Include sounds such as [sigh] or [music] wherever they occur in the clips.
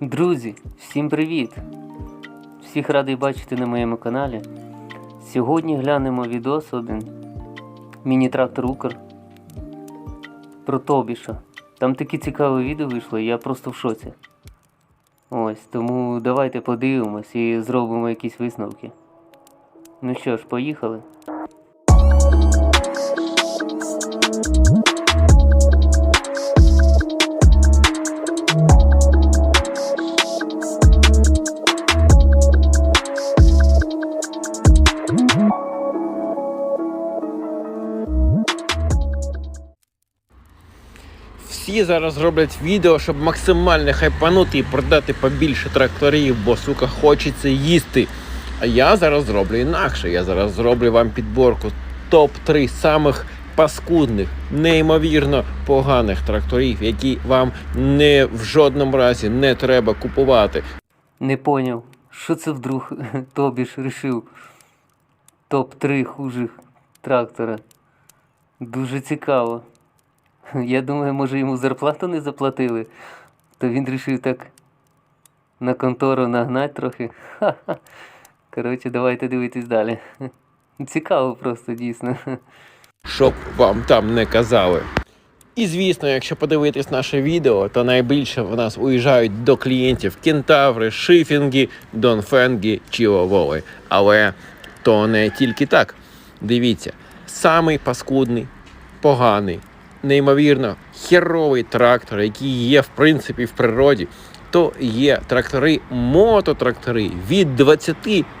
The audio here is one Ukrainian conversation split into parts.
Друзі, всім привіт! Всіх радий бачити на моєму каналі. Сьогодні глянемо відос один міні-трактор Укр про Тобіша. Там таке цікаве відео вийшло, я просто в шоці. Ось, тому давайте подивимось і зробимо якісь висновки. Ну що ж, поїхали. Всі зараз роблять відео, щоб максимально хайпанути і продати побільше тракторів, бо сука хочеться їсти. А я зараз зроблю інакше. Я зараз зроблю вам підборку топ-3 самих паскудних, неймовірно поганих тракторів, які вам не в жодному разі не треба купувати. Не поняв, що це вдруг [laughs] Тобіш рішив топ-3 хужих трактора. Дуже цікаво. [laughs] Я думаю, може йому зарплату не заплатили, то він рішив так на контору нагнати трохи. [laughs] Коротше, давайте дивитись далі. [laughs] Цікаво просто дійсно. щоб вам там не казали. І звісно, якщо подивитись наше відео, то найбільше в нас уїжджають до клієнтів кентаври, шифінги, донфенги чи оволи. Але то не тільки так. Дивіться, самий паскудний, поганий, неймовірно херовий трактор, який є в принципі в природі, то є трактори, мототрактори від 20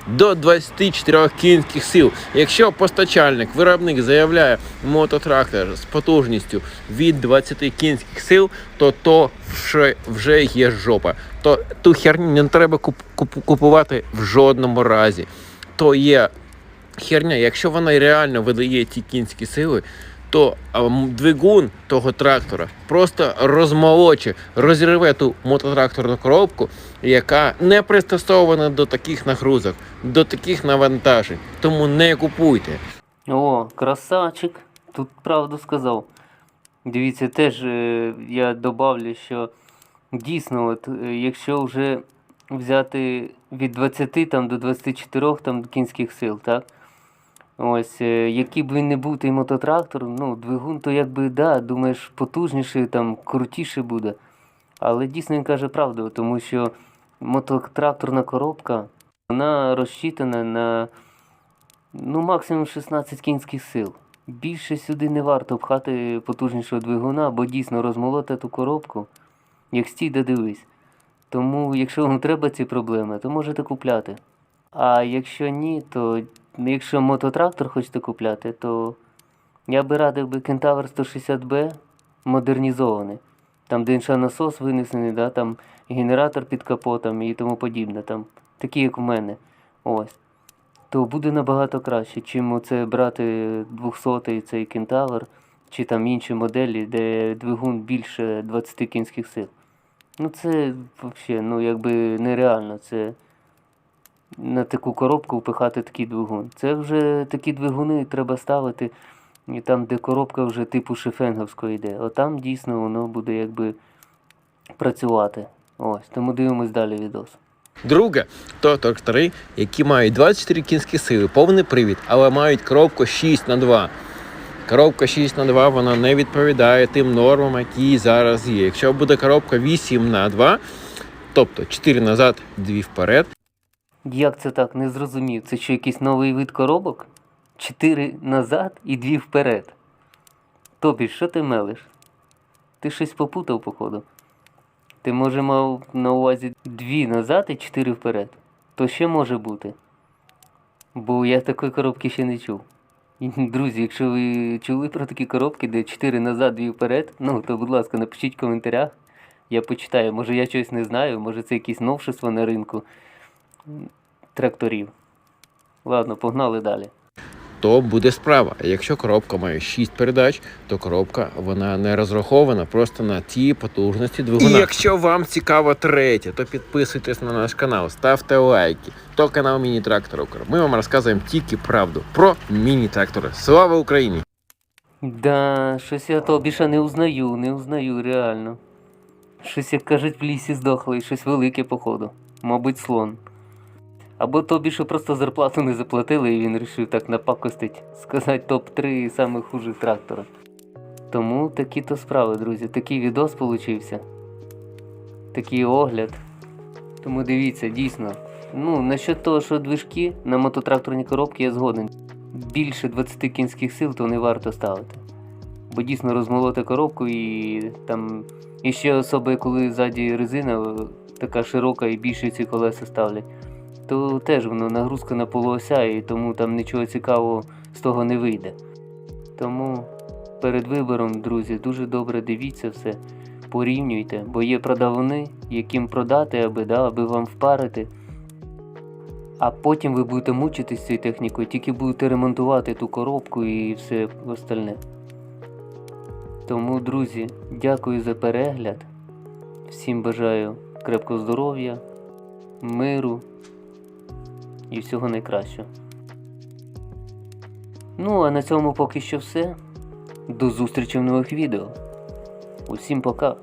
до 24 кінських сил. Якщо постачальник, виробник заявляє мототрактор з потужністю від 20 кінських сил, то то вже, вже є жопа. То ту херню не треба куп, куп- купувати в жодному разі. То є херня, якщо вона реально видає ті кінські сили, то двигун того трактора просто розмолоче, розірве ту мототракторну коробку, яка не пристосована до таких нагрузок, до таких навантажень. Тому не купуйте. О, красавчик. Тут правду сказав. Дивіться, теж е, я добавлю, що дійсно, от, е, якщо вже взяти від 20 там, до 24 там, кінських сил, так? Ось, е, який б він не був той мототрактор, ну, двигун, то якби, да, думаєш, потужніший, там, крутіший буде. Але дійсно він каже правду, тому що мототракторна коробка, вона розчитана на ну, максимум 16 кінських сил. Більше сюди не варто пхати потужнішого двигуна, бо дійсно розмолоти ту коробку, як стій да дивись. Тому, якщо вам треба ці проблеми, то можете купляти. А якщо ні, то якщо мототрактор хочете купляти, то я би радив би Кентавр 160B модернізований. Там, де інший насос винесений, да, там генератор під капотом і тому подібне. Там, такі, як у мене. Ось то буде набагато краще, чим оце брати 200-й цей кентавр, чи там інші моделі, де двигун більше 20 кінських сил. Ну це взагалі, ну якби нереально. Це на таку коробку впихати такий двигун. Це вже такі двигуни треба ставити, і там, де коробка вже типу шефенговської йде. Отам дійсно воно буде якби працювати. Ось, тому дивимось далі відос. Друге, то трактори, які мають 24 кінські сили, повний привід, але мають коробку 6 на 2 Коробка 6 на 2 вона не відповідає тим нормам, які зараз є. Якщо буде коробка 8 на 2 тобто 4 назад, 2 вперед, Як це так? Не зрозумів. Це що якийсь новий вид коробок? Чотири назад і дві вперед. Тобі, що ти мелиш? Ти щось попутав, походу. Ти, може, мав на увазі дві назад і чотири вперед. То ще може бути. Бо я такої коробки ще не чув. Друзі, якщо ви чули про такі коробки, де 4 назад, 2 вперед, ну то, будь ласка, напишіть в коментарях. Я почитаю. Може я щось не знаю, може це якісь новшество на ринку тракторів. Ладно, погнали далі. то буде справа. Якщо коробка має 6 передач, то коробка вона не розрахована просто на ті потужності двигуна. І якщо вам цікаво третє, то підписуйтесь на наш канал, ставте лайки. То канал Міні-Трактор Укр. Ми вам розказуємо тільки правду про міні-трактори. Слава Україні! Да, щось я того більше не узнаю, не узнаю реально. Щось, як кажуть, в лісі здохлий, щось велике, походу. Мабуть, слон. Або тобі, що просто зарплату не заплатили, і він вирішив так напакостить, сказати топ-3 самих хужих трактора. Тому такі то справи, друзі. Такий відос получився. Такий огляд. Тому дивіться, дійсно. Ну, насчет того, що движки на мототракторні коробки я згоден. Більше 20 кінських сил, то не варто ставити. Бо дійсно розмолоти коробку і там. І ще особливо, коли ззаді резина така широка і більше ці колеса ставлять, то теж воно нагрузка на полуося, і тому там нічого цікавого з того не вийде. Тому перед вибором, друзі, дуже добре дивіться все, порівнюйте, бо є продавани, яким продати, аби, да, аби вам впарити. А потім ви будете мучитись цією технікою, тільки будете ремонтувати ту коробку і все остальне. Тому, друзі, дякую за перегляд. Всім бажаю крепкого здоров'я, миру і всього найкращого. Ну, а на цьому поки що все. До зустрічі в нових відео. Усім пока!